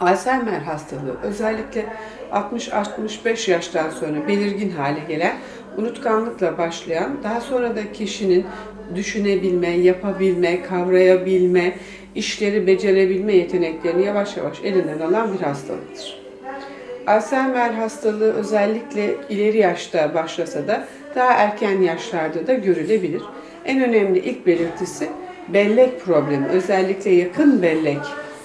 Alzheimer hastalığı özellikle 60-65 yaştan sonra belirgin hale gelen unutkanlıkla başlayan daha sonra da kişinin düşünebilme, yapabilme, kavrayabilme, işleri becerebilme yeteneklerini yavaş yavaş elinden alan bir hastalıktır. Alzheimer hastalığı özellikle ileri yaşta başlasa da daha erken yaşlarda da görülebilir. En önemli ilk belirtisi bellek problemi, özellikle yakın bellek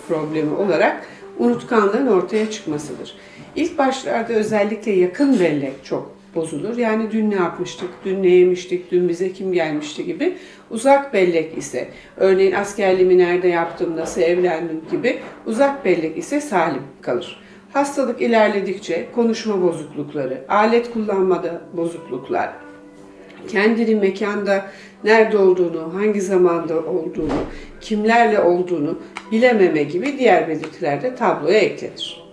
problemi olarak unutkanlığın ortaya çıkmasıdır. İlk başlarda özellikle yakın bellek çok bozulur. Yani dün ne yapmıştık, dün ne yemiştik, dün bize kim gelmişti gibi. Uzak bellek ise, örneğin askerliğimi nerede yaptım, nasıl evlendim gibi uzak bellek ise salim kalır. Hastalık ilerledikçe konuşma bozuklukları, alet kullanmada bozukluklar, kendini mekanda nerede olduğunu, hangi zamanda olduğunu, kimlerle olduğunu bilememe gibi diğer belirtiler de tabloya eklenir.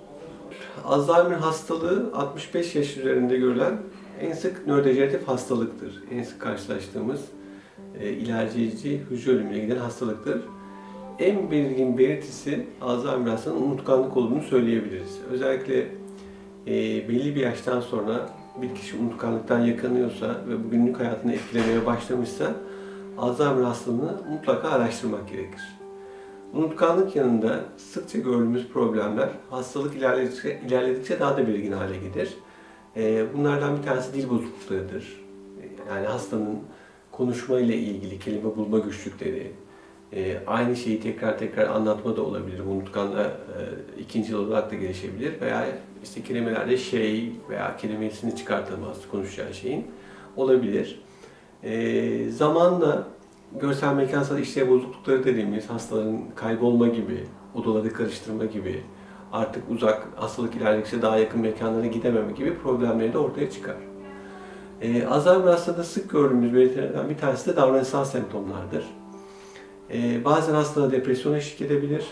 Alzheimer hastalığı 65 yaş üzerinde görülen en sık nörodejeneratif hastalıktır. En sık karşılaştığımız e, ilerleyici hücre ölümüne giden hastalıktır. En belirgin belirtisi Alzheimer unutkanlık olduğunu söyleyebiliriz. Özellikle e, belli bir yaştan sonra bir kişi unutkanlıktan yakınıyorsa ve bu günlük hayatını etkilemeye başlamışsa Alzheimer hastalığını mutlaka araştırmak gerekir. Unutkanlık yanında sıkça gördüğümüz problemler hastalık ilerledikçe, ilerledikçe daha da belirgin hale gelir. Ee, bunlardan bir tanesi dil bozukluklarıdır. Yani hastanın konuşma ile ilgili kelime bulma güçlükleri, e, aynı şeyi tekrar tekrar anlatma da olabilir. Bu Unutkanlığa e, ikinci olarak da gelişebilir veya işte kelimelerde şey veya kelimesini çıkartamaz konuşacağı şeyin olabilir. E, zamanla görsel mekansal işlev bozuklukları dediğimiz hastaların kaybolma gibi, odaları karıştırma gibi, artık uzak, hastalık ilerledikçe daha yakın mekanlara gidememe gibi problemleri de ortaya çıkar. Ee, Alzheimer hastalığında sık gördüğümüz belirtilerden bir tanesi de davranışsal semptomlardır. Ee, bazen hastada depresyon eşlik edebilir,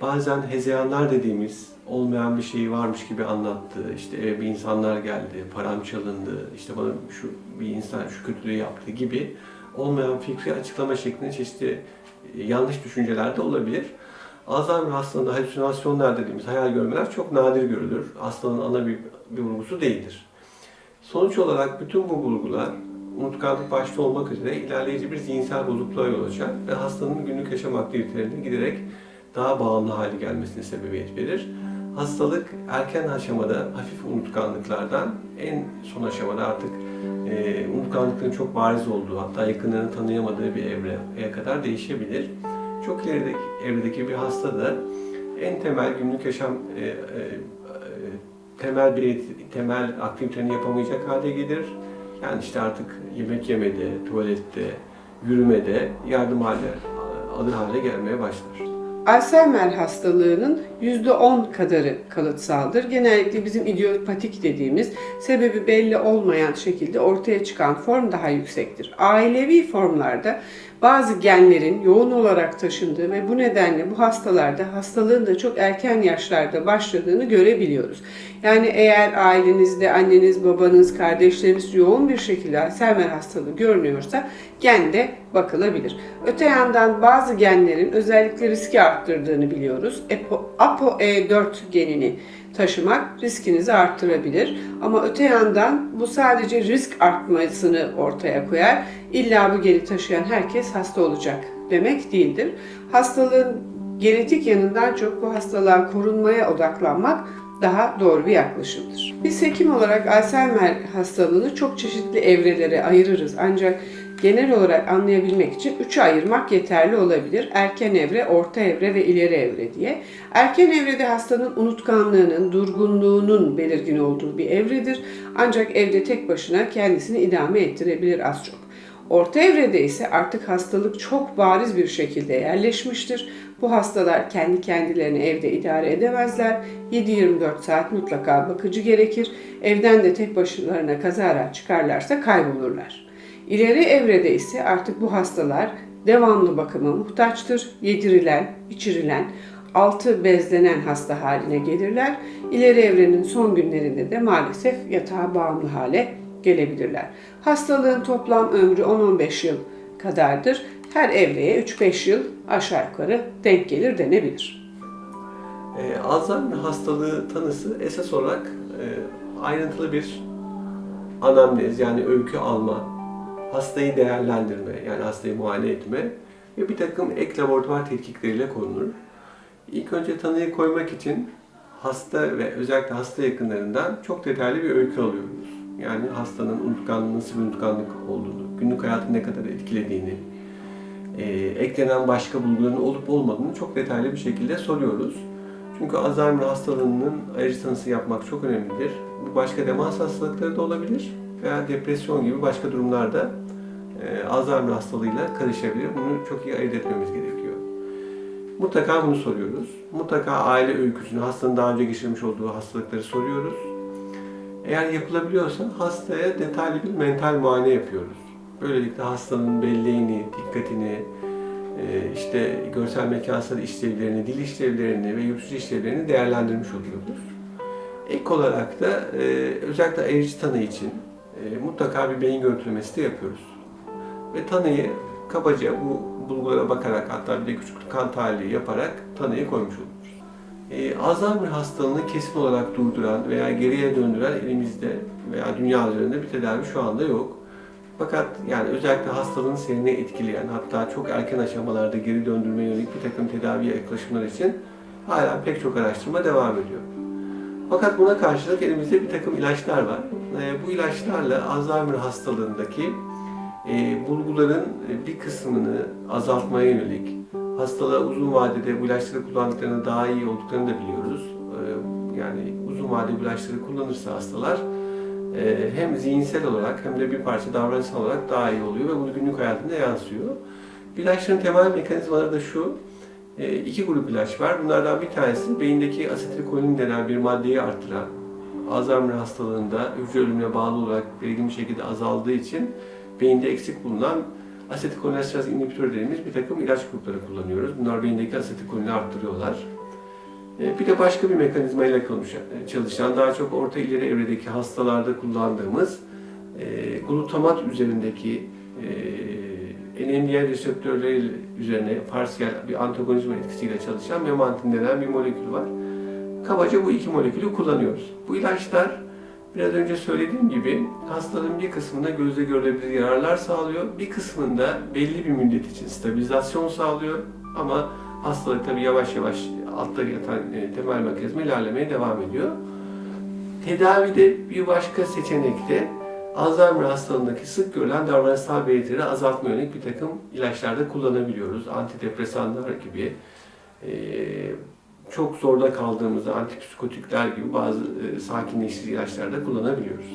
bazen hezeyanlar dediğimiz olmayan bir şey varmış gibi anlattı, işte eve bir insanlar geldi, param çalındı, işte bana şu bir insan şu kötülüğü yaptı gibi olmayan fikri açıklama şeklinde çeşitli e, yanlış düşünceler de olabilir. Alzheimer hastalığında halüsinasyonlar dediğimiz hayal görmeler çok nadir görülür. Hastalığın ana bir, bir vurgusu değildir. Sonuç olarak bütün bu bulgular unutkanlık başta olmak üzere ilerleyici bir zihinsel bozukluğa yol açar ve hastanın günlük yaşam aktivitelerinin giderek daha bağımlı hale gelmesine sebebiyet verir. Hastalık erken aşamada hafif unutkanlıklardan en son aşamada artık e, unutkanlıkların çok bariz olduğu hatta yakınlarını tanıyamadığı bir evreye kadar değişebilir. Çok ilerideki evredeki bir hasta da en temel günlük yaşam e, e, e, temel bir temel aktivitelerini yapamayacak hale gelir. Yani işte artık yemek yemede, tuvalette, yürümede yardım hale alır hale gelmeye başlar. Alzheimer hastalığının %10 kadarı kalıtsaldır. Genellikle bizim idiopatik dediğimiz sebebi belli olmayan şekilde ortaya çıkan form daha yüksektir. Ailevi formlarda bazı genlerin yoğun olarak taşındığı ve bu nedenle bu hastalarda hastalığın da çok erken yaşlarda başladığını görebiliyoruz. Yani eğer ailenizde anneniz, babanız, kardeşleriniz yoğun bir şekilde Alzheimer hastalığı görünüyorsa gen de bakılabilir. Öte yandan bazı genlerin özellikle riski arttırdığını biliyoruz. ApoE4 genini taşımak riskinizi arttırabilir. Ama öte yandan bu sadece risk artmasını ortaya koyar. İlla bu geni taşıyan herkes hasta olacak demek değildir. Hastalığın genetik yanından çok bu hastalığa korunmaya odaklanmak daha doğru bir yaklaşımdır. Biz hekim olarak Alzheimer hastalığını çok çeşitli evrelere ayırırız. Ancak genel olarak anlayabilmek için üçe ayırmak yeterli olabilir. Erken evre, orta evre ve ileri evre diye. Erken evrede hastanın unutkanlığının, durgunluğunun belirgin olduğu bir evredir. Ancak evde tek başına kendisini idame ettirebilir az çok. Orta evrede ise artık hastalık çok bariz bir şekilde yerleşmiştir. Bu hastalar kendi kendilerini evde idare edemezler. 7-24 saat mutlaka bakıcı gerekir. Evden de tek başlarına kazara çıkarlarsa kaybolurlar. İleri evrede ise artık bu hastalar devamlı bakıma muhtaçtır. Yedirilen, içirilen, altı bezlenen hasta haline gelirler. İleri evrenin son günlerinde de maalesef yatağa bağımlı hale gelebilirler. Hastalığın toplam ömrü 10-15 yıl kadardır. Her evreye 3-5 yıl aşağı yukarı denk gelir denebilir. Ee, Alzheimer hastalığı tanısı esas olarak e, ayrıntılı bir anamnez yani öykü alma, hastayı değerlendirme yani hastayı muayene etme ve bir takım ek laboratuvar tetkikleriyle korunur. İlk önce tanıyı koymak için hasta ve özellikle hasta yakınlarından çok detaylı bir öykü alıyoruz. Yani hastanın unutkanlığı nasıl bir unutkanlık olduğunu, günlük hayatı ne kadar etkilediğini, e, eklenen başka bulguların olup olmadığını çok detaylı bir şekilde soruyoruz. Çünkü Alzheimer hastalığının ayrıcı tanısı yapmak çok önemlidir. Bu başka demans hastalıkları da olabilir veya depresyon gibi başka durumlarda e, Alzheimer hastalığıyla karışabilir. Bunu çok iyi ayırt etmemiz gerekiyor. Mutlaka bunu soruyoruz. Mutlaka aile öyküsünü, hastanın daha önce geçirmiş olduğu hastalıkları soruyoruz. Eğer yapılabiliyorsa hastaya detaylı bir mental muayene yapıyoruz. Böylelikle hastanın belleğini, dikkatini, e, işte görsel mekansal işlevlerini, dil işlevlerini ve yürütücü işlevlerini değerlendirmiş oluyoruz. Ek olarak da e, özellikle ayrıcı tanı için e, mutlaka bir beyin görüntülemesi de yapıyoruz. Ve tanıyı kabaca bu bulgulara bakarak hatta bir de küçük kan tahlili yaparak tanıyı koymuş oluruz. E, Alzheimer hastalığını kesin olarak durduran veya geriye döndüren elimizde veya dünya üzerinde bir tedavi şu anda yok. Fakat yani özellikle hastalığın seyrini etkileyen hatta çok erken aşamalarda geri döndürmeye yönelik bir takım tedavi yaklaşımlar için hala pek çok araştırma devam ediyor. Fakat buna karşılık elimizde bir takım ilaçlar var. E, bu ilaçlarla Alzheimer hastalığındaki e, bulguların e, bir kısmını azaltmaya yönelik hastalığa uzun vadede bu ilaçları kullandıklarında daha iyi olduklarını da biliyoruz. E, yani uzun vadede bu ilaçları kullanırsa hastalar e, hem zihinsel olarak hem de bir parça davranışsal olarak daha iyi oluyor ve bunu günlük hayatında yansıyor. İlaçların temel mekanizmaları da şu, iki grup ilaç var. Bunlardan bir tanesi beyindeki asetilkolin denen bir maddeyi artıran, Alzheimer hastalığında hücre ölümüne bağlı olarak belirgin bir şekilde azaldığı için beyinde eksik bulunan asetilkolinesterase inhibitör dediğimiz bir takım ilaç grupları kullanıyoruz. Bunlar beyindeki asetilkolini arttırıyorlar. E, Bir de başka bir mekanizma ile çalışan, daha çok orta ileri evredeki hastalarda kullandığımız e, glutamat üzerindeki e, NMDA reseptörleri üzerine parsiyel bir antagonizma etkisiyle çalışan memantin denen bir molekül var. Kabaca bu iki molekülü kullanıyoruz. Bu ilaçlar biraz önce söylediğim gibi hastalığın bir kısmında gözle görülebilir yararlar sağlıyor. Bir kısmında belli bir müddet için stabilizasyon sağlıyor. Ama hastalık tabii yavaş yavaş altta yatan e, temel mekanizma ilerlemeye devam ediyor. Tedavide bir başka seçenek de Alzheimer hastalığındaki sık görülen davranışsal belirtileri azaltma yönelik bir takım ilaçlarda kullanabiliyoruz. Antidepresanlar gibi, çok zorda kaldığımızda antipsikotikler gibi bazı sakinleştirici ilaçlar da kullanabiliyoruz.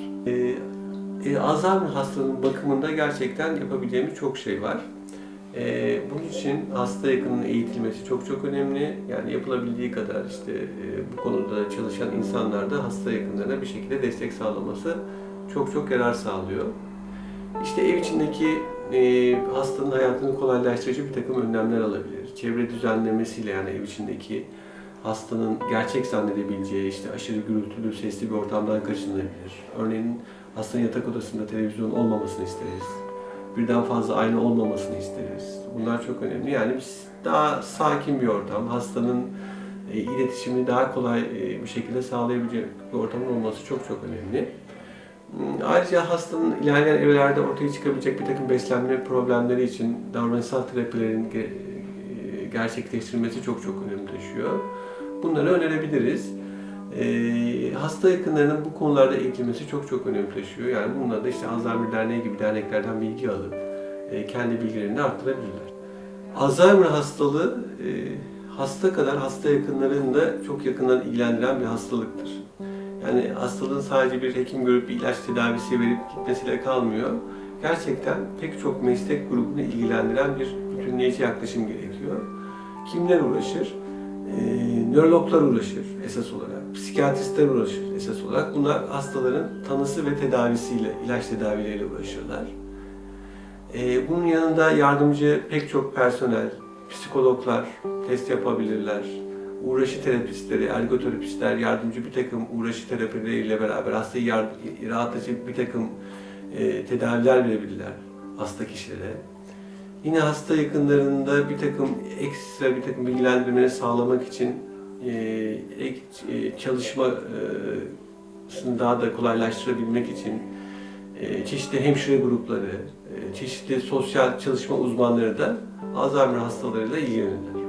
E, Alzheimer hastalığının bakımında gerçekten yapabileceğimiz çok şey var. E, bunun için hasta yakınının eğitilmesi çok çok önemli. Yani yapılabildiği kadar işte e, bu konuda çalışan insanlar da hasta yakınlarına bir şekilde destek sağlaması çok çok yarar sağlıyor. İşte ev içindeki e, hastanın hayatını kolaylaştırıcı bir takım önlemler alabilir. Çevre düzenlemesiyle yani ev içindeki hastanın gerçek zannedebileceği işte aşırı gürültülü, sesli bir ortamdan kaçınılabilir. Örneğin hastanın yatak odasında televizyon olmamasını isteriz. Birden fazla ayna olmamasını isteriz. Bunlar çok önemli. Yani daha sakin bir ortam, hastanın e, iletişimini daha kolay e, bir şekilde sağlayabilecek bir ortamın olması çok çok önemli. Hmm, Ayrıca hastanın ilerleyen evrelerde ortaya çıkabilecek bir takım beslenme problemleri için davranışsal terapilerin e, gerçekleştirilmesi çok çok önem taşıyor. Bunları önerebiliriz. Ee, hasta yakınlarının bu konularda eğitilmesi çok çok önem taşıyor. Yani bununla da işte Alzheimer Derneği gibi derneklerden bilgi alıp e, kendi bilgilerini arttırabilirler. Alzheimer hastalığı e, hasta kadar hasta yakınlarını da çok yakından ilgilendiren bir hastalıktır. Yani hastalığın sadece bir hekim görüp bir ilaç tedavisi verip gitmesiyle kalmıyor. Gerçekten pek çok meslek grubunu ilgilendiren bir bütünleyici yaklaşım gerekiyor. Kimler uğraşır? Ee, nörologlar uğraşır esas olarak, psikiyatristler uğraşır esas olarak. Bunlar hastaların tanısı ve tedavisiyle, ilaç tedavileriyle uğraşırlar. Ee, bunun yanında yardımcı pek çok personel, psikologlar test yapabilirler, uğraşı terapistleri, ergoterapistler, yardımcı bir takım uğraşı terapileriyle beraber hastayı yard- rahatlatıcı bir takım e, tedaviler verebilirler hasta kişilere. Yine hasta yakınlarında bir takım ekstra bir takım bilgilendirmeleri sağlamak için e, ek e, çalışma e, daha da kolaylaştırabilmek için e, çeşitli hemşire grupları, çeşitli sosyal çalışma uzmanları da Alzheimer hastalarıyla ilgilenirler.